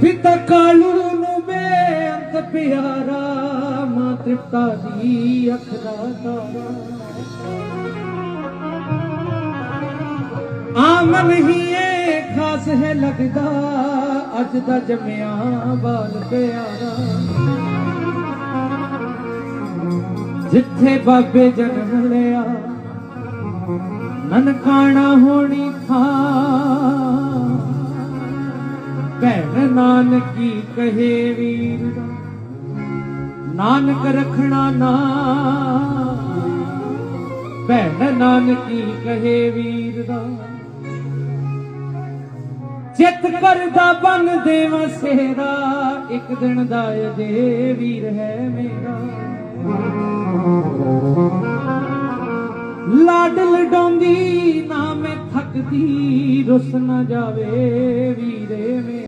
ਪਿਤਾ ਕਾਲੂ ਨੂੰ ਬੇਅੰਤ ਪਿਆਰਾ ਮਾਂ ਤ੍ਰਿਪਤਾ ਦੀ ਅੱਖ ਦਾ ਤਾਰਾ। ਆਮ ਨਹੀਂ ਇਹ ਖਾਸ ਹੈ ਲੱਗਦਾ, ਅੱਜ ਦਾ ਜੰਮਿਆ ਬਾਲ ਪਿਆਰਾ। ਜਿੱਥੇ ਬਾਬੇ ਜਨਮ ਲਿਆ, ਨਨਕਾਣਾ ਹੋਣੀ ਭੈਣ ਨਾਨਕੀ ਕਹੇ ਵੀਰ ਨਾਨਕ ਰਖਣਾ ਨਾ। ਭੈਣ ਨਾਨਕੀ ਕਹੇ ਵੀਰ ਦਾ ਚਿੱਤ ਕਰਦਾ ਬਨ ਦੇ ਸੇਰਾ, ਇੱਕ ਦਿਨ ਦਾ ਅਜੇ ਵੀਰ ਹੈ ਮੇਰਾ। ਲਾਡ ਲਡਾਉਂਦੀ ਨਾ ਮੈਂ ਥੱਕਦੀ, ਰੁੱਸ ਨਾ ਜਾਵੇ ਵੀਰੇ ਮੇਰਾ।